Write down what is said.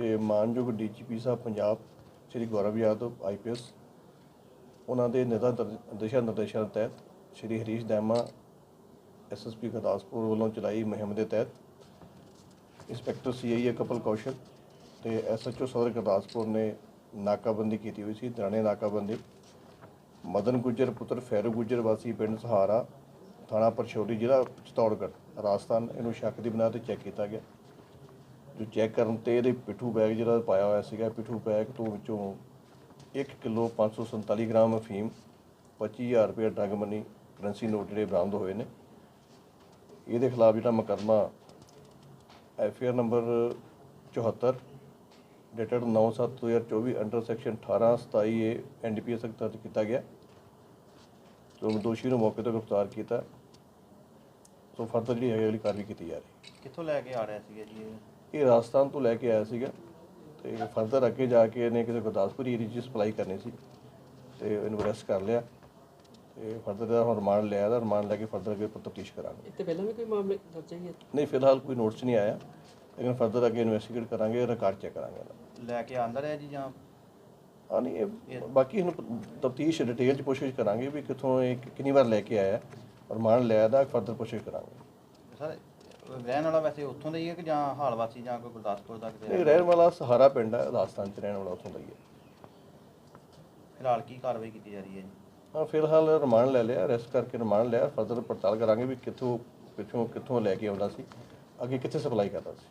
ਇਹ ਮਾਨਯੋਗ ਡੀਜੀਪੀ ਸਾਹਿਬ ਪੰਜਾਬ, ਸ਼੍ਰੀ ਗੌਰਵ ਯਾਦਵ ਆਈਪੀਐਸ ਉਹਨਾਂ ਦੇ ਨਿਰਦਾ ਦਿਸ਼ਾ ਨਿਰਦੇਸ਼ਾਂ ਤਹਿਤ ਸ਼੍ਰੀ ਹਰੀਸ਼ ਦੈਮਾ ਐਸਐਸਪੀ ਗੁਰਦਾਸਪੁਰ ਵੱਲੋਂ ਚਲਾਈ ਮੁਹਿੰਮ ਦੇ ਤਹਿਤ ਇੰਸਪੈਕਟਰ ਸੀਆਈਏ ਕਪਲ ਕੌਸ਼ਲ ਤੇ ਐਸਐਚਓ ਸਦਰ ਗੁਰਦਾਸਪੁਰ ਨੇ ਨਾਕਾਬੰਦੀ ਕੀਤੀ ਹੋਈ ਸੀ, ਦਰਾਣੇ ਨਾਕਾਬੰਦੀ। ਮਦਨ ਗੁੱਜਰ, ਪੁੱਤਰ ਫੈਰੂ ਗੁੱਜਰ, ਵਾਸੀ ਪਿੰਡ ਸਹਾਰਾ, ਥਾਣਾ ਪਰਸ਼ੋਰੀ ਜ਼ਿਲ੍ਹਾ ਚਤੌੜਗੜ੍ਹ, ਰਾਜਸਥਾਨ। ਇਹਨੂੰ ਸ਼ੱਕ ਦੀ ਬਣਾ ਤੇ ਚੈੱਕ ਕੀਤਾ ਗਿਆ। ਜੋ ਚੈੱਕ ਕਰਨ ਤੇ ਇਹਦੇ ਪਿੱਠੂ ਬੈਗ ਜਿਹੜਾ ਪਾਇਆ ਹੋਇਆ ਸੀਗਾ, ਪਿੱਠੂ ਬੈਗ ਤੋਂ ਵਿੱਚੋਂ 1 ਕਿਲੋ 547 ਗ੍ਰਾਮ ਅਫੀਮ 25000 ਰੁਪਏ ਡਰਗ ਮਨੀ ਕਰੰਸੀ ਨੋਟ ਜਿਹੜੇ ਬਰਾਮਦ ਹੋਏ ਨੇ। ਇਹਦੇ ਖਿਲਾਫ ਜਿਹੜਾ ਮੁਕੱਦਮਾ FR number 74 dated 9/7/2024 under section 18 27 A NDPS ਤਹਿਤ ਦਰਜ ਕੀਤਾ ਗਿਆ। ਜੋ ਦੋਸ਼ੀ ਨੂੰ ਮੌਕੇ ਤੋਂ ਗ੍ਰਿਫਤਾਰ ਕੀਤਾ। ਸੋ ਫਰਦਰ ਜਿਹੜੀ ਹੈ ਅਗਲੀ ਕਾਰਵਾਈ ਕੀਤੀ ਜਾ ਰਹੀ ਕਿੱਥੋਂ ਲੈ ਕੇ ਆ ਰਿਹਾ ਸੀਗਾ ਜੀ ਇਹ? ਇਹ ਰਾਜਸਥਾਨ ਤੋਂ ਲੈ ਕੇ ਆਇਆ ਸੀਗਾ ਤੇ ਫਰਦਰ ਅੱਗੇ ਜਾ ਕੇ ਇਹਨੇ ਕਿਸੇ ਗੁਰਦਾਸਪੁਰ ਏਰੀਆ 'ਚ ਸਪਲਾਈ ਕਰਨੀ ਸੀ ਤੇ ਇਹਨੂੰ ਅਰੈਸਟ ਕਰ ਲਿਆ ਤੇ ਫਰਦਰ ਦਾ ਹੁਣ ਰਿਮਾਂਡ ਲਿਆ ਦਾ ਰਿਮਾਂਡ ਲੈ ਕੇ ਫਰਦਰ ਅੱਗੇ ਤਫਤੀਸ਼ ਕਰਾਂਗੇ। ਇੱਥੇ ਪਹਿਲਾਂ ਵੀ ਕੋਈ ਮਾਮਲੇ ਦਰਜ ਹੈ ਨਹੀਂ ਫਿਲਹਾਲ ਕੋਈ ਨੋਟਿਸ ਨਹੀਂ ਆਇਆ। ਲੇਕਿਨ ਫਰਦਰ ਅੱਗੇ ਇਨਵੈਸਟੀਗੇਟ ਕਰਾਂਗੇ ਰਿਕਾਰਡ ਚੈੱਕ ਕਰਾਂਗੇ ਲੈ ਕੇ ਆਂਦਾ ਰਿਹਾ ਜੀ ਜਾਂ? ਹਾਂ ਨਹੀਂ ਇਹ ਬਾਕੀ ਇਹਨੂੰ ਤਫਤੀਸ਼ ਡਿਟੇਲ 'ਚ ਪੁੱਛਗਿੱਛ ਕਰਾਂਗੇ ਵੀ ਕਿੱਥੋਂ ਇਹ ਕਿੰਨੀ ਵਾਰ ਲੈ ਕੇ ਆਇਆ। ਰਿਮਾਂਡ ਲਿਆ ਦਾ ਫਰਦਰ ਪੁੱਛਗਿੱਛ ਕਰਾਂਗੇ। ਸਰ ਰਹਿਣ ਵਾਲਾ ਵੈਸੇ ਉੱਥੋਂ ਦਾ ਹੀ ਹੈ ਕਿ ਜਾਂ ਹਾਲ ਵਾਸੀ ਜਾਂ ਕੋਈ ਗੁਰਦਾਸਪੁਰ ਦਾ ਕਿਤੇ ਇਹ ਰਹਿਣ ਵਾਲਾ ਸਹਾਰਾ ਪਿੰਡ ਹੈ ਰਾਜਸਥਾਨ 'ਚ ਰਹਿਣ ਵਾਲਾ ਉੱਥੋਂ ਦਾ ਹੀ ਹੈ। ਫਿਲਹਾਲ ਕੀ ਕਾਰਵਾਈ ਕੀਤੀ ਜਾ ਰਹੀ ਹੈ ਜੀ? ਹਾਂ ਫਿਲਹਾਲ ਰਿਮਾਂਡ ਲੈ ਲਿਆ ਅਰੈਸਟ ਕਰਕੇ ਰਿਮਾਂਡ ਲਿਆ ਫਰਦਰ ਪੜਤਾਲ ਕਰਾਂਗੇ ਵੀ ਕਿੱਥੋਂ ਪਿੱਛੋਂ ਕਿੱਥੋਂ ਲੈ ਕੇ ਆਉਂਦਾ ਸੀ ਅੱਗੇ ਕਿੱਥੇ ਸਪਲਾਈ ਕਰਦਾ ਸੀ।